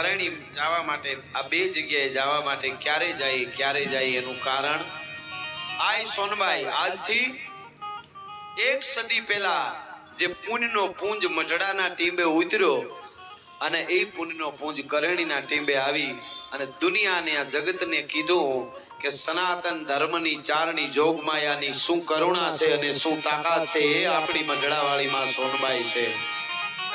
કરણી જવા માટે, આ બે જગ્યાએ જવા માટે ક્યારે જાય ક્યારે જાય એનું કારણ આય સોનબાઈ. આજથી એક સદી પહેલા જે પુણ્યનો પુંજ મઢડાના ટીંબે ઉતર્યો અને એ પુણ્યનો પુંજ કરણીના ટીંબે આવી અને દુનિયાને, આ જગતને કીધું કે સનાતન ધર્મની ચારણી જોગમાયાની શું કરુણા છે અને શું તાકાત છે એ આપણી મઢડાવાળીમાં સોનબાઈ છે.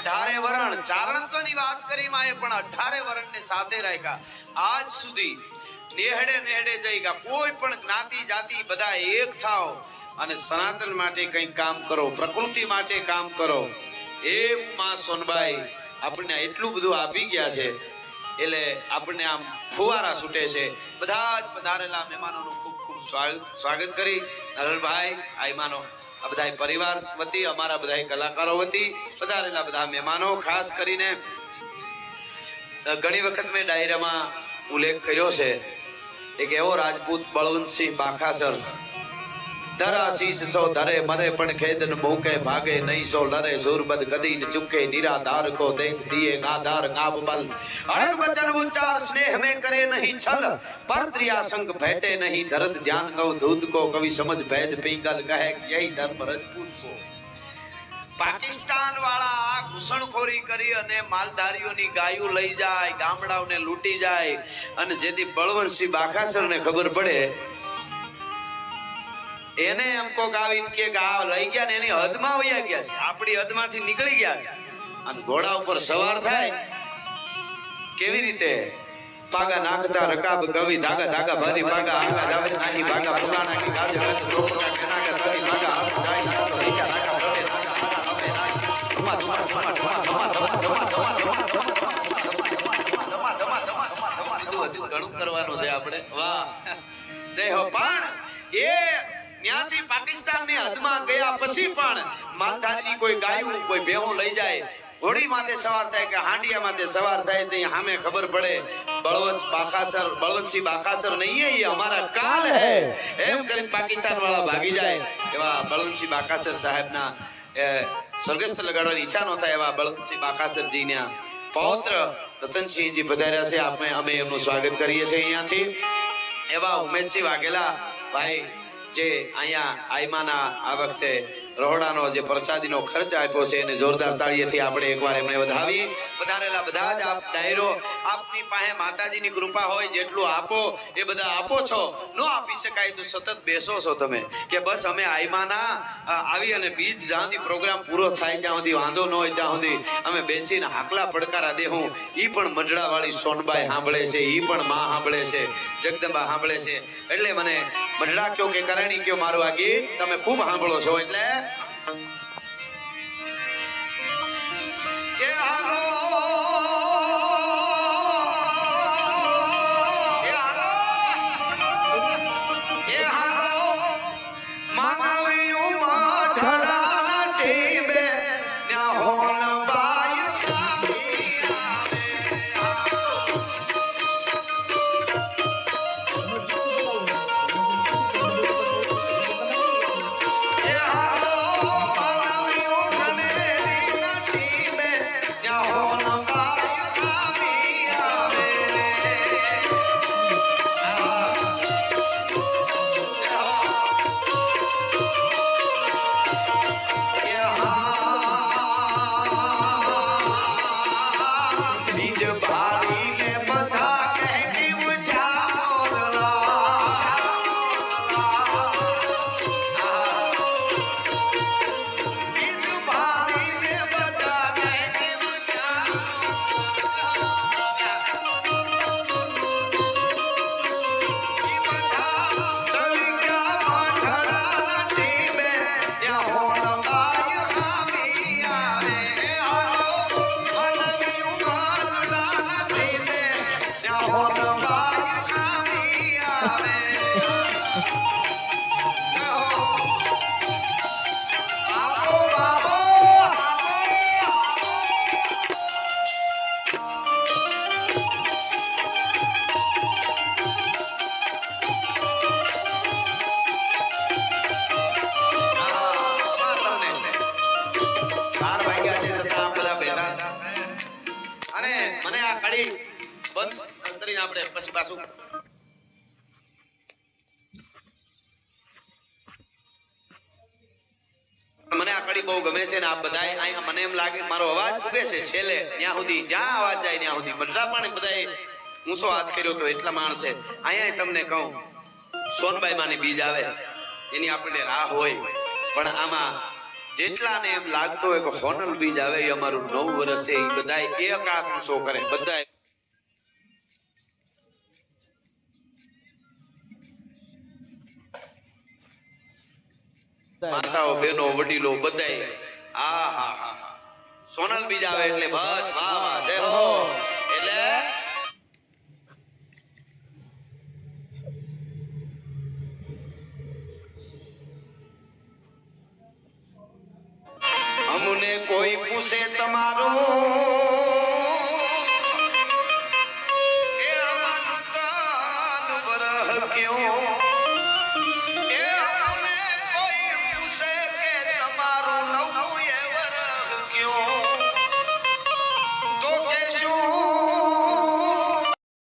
અઢારે વરણ, ચારણત્વની વાત કરી માએ, પણ અઢારે વરણને સાથે રાખ્યા. આજ સુધી નેહડે નેહડે જઈ ગયા. કોઈ પણ જ્ઞાતિ, જાતિ બધા એક થાવ અને સનાતન માટે કંઈક કામ કરો, પ્રકૃતિ માટે કામ કરો. એવું માં સોનબાઈ આપણને એટલું બધું આપી ગયા છે. એટલે આપણને આમ ફુવારા છૂટે છે. બધા જ પધારેલા મહેમાનોનું ખૂબ ખૂબ સ્વાગત કરી. નરલભાઈ આઈમાનો આ બધા પરિવાર વતી, અમારા બધા કલાકારો વતી, પધારેલા બધા મહેમાનો, ખાસ કરીને ઘણી વખત મેં ડાયરામાં ઉલ્લેખ કર્યો છે. એક એવો રાજપૂત બળવંતસિંહ બાખાસર दराशीस सो धरे, मरे पण खेदन भूखे भागे नहीं सो लरे, सूरबद कदी न चुके, निराधार को देख दिए नाधार नाप बल। अरे वचन उच्चार स्नेह में करे नहीं छल पर त्रिया संग भेटे नहीं धरत ध्यान गौ दूध को कवि समझ भेद पिंगल कहे, यही धर्म रजपूत को। पाकिस्तान वाला आ પાકિસ્તાન વાળા આ ઘૂસણખોરી કરી અને માલધારીઓની ગાયો લઈ જાય ગામડાઓને લૂંટી જાય અને જેથી बाखासर ने खबर पड़े એને એમ કોક આવી કે કે આ લઈ ગયા ને એની હદમાં વયા ગયા છે આપણી હદમાંથી નીકળી ગયા છે અને ઘોડા ઉપર સવાર થાય કેવી રીતે પાગા નાખતા રકાબ કવિ ધાગા ધાગા ભરી પાગા આગા જાવે નાહી ભાગા પુરાણા કી ગાજ ગાજ ડોકરા કેનાગા તરી ભાગા હાથ જાય ના તો રીચા નાગા પ્રભે નાગા નાગા પ્રભે નાગા ધમા ધમા ધમા ધમા પાકિસ્તાનની હદમાં ગયા પછી પણ માતાજી કોઈ ગાયું, કોઈ ભેહું લઈ જાય, ઘોડી માથે સવાર થાય કે હાંડિયા માથે સવાર થાય તો સામે ખબર પડે, બળવંત બાકાસર બળવંતસિંહ બાકાસર નહીં હે યે કાલ હે. એમ કરીને પાકિસ્તાન વાળા ભાગી જાય એવા બળવંતસિંહ બાકાસર સાહેબના સ્વર્ગસ્થ લગાડવાની ઈચ્છા ન થાય એવા બળવંતસિંહ બાકાસરજીને પૌત્ર રતનસિંહજી પધાર્યા છે. આપણે અમે એમનું સ્વાગત કરીએ છીએ અહીંયાથી. એવા ઉમેદસિંહ વાઘેલા, ભાઈ જે અહીંયા આઈમાના આ વખતે રોહડાનો જે પ્રસાદીનો ખર્ચ આપ્યો છે એને જોરદાર તાળીએથી આપણે એકવાર એમને વધાવી. વધારેલા બધા જ આપ ડાયરો આપની પાસે માતાજીની કૃપા હોય જેટલું આપો, એ બધા આપો છો. ન આપી શકાય તો સતત બેસો છો તમે. કે બસ અમે આઈમાના આવી અને બીજ જ્યાં સુધી પ્રોગ્રામ પૂરો થાય ત્યાં સુધી વાંધો ન હોય ત્યાં સુધી અમે બેસીને હાકલા પડકારા દેહું. એ પણ મઢડાવાળી સોનબાઈ સાંભળે છે એ પણ માં સાંભળે છે, જગદંબા સાંભળે છે. એટલે મને મઢડા કયો કે કરણી કયો મારું આ ગીત તમે ખૂબ સાંભળો છો, એટલે Thank you. બાર વાગ્યા છે છતાં બધા બેઠા અને મને આ કડી બંધ કરીને આપણે પછી પાછું. મને આ કડી બહુ ગમે છે ને આ બધા અહીંયા મને એમ લાગે મારો અવાજ ઉગે છે છેલ્લે. ત્યાં સુધી જ્યાં અવાજ જાય ત્યાં સુધી. બધા પણ બધા ઊંચો હાથ કર્યો તો એટલા માણસે અહીંયા તમને કહું સોનબાઈ માની બીજ આવે. એની આપણને રાહ હોય. પણ આમાં જેટલાને એમ લાગતો હોય કે હોનલ બીજ આવે એ અમારું નવ વર્ષ છે, એ બધા એક હાથ શો કરે બધા માતાઓ, બહેનો, વડીલો બધાય, આ હા હા. સોનલ બીજ આવે એટલે બસ, વાહ વાહ, જય હો. પૂછે તમારું.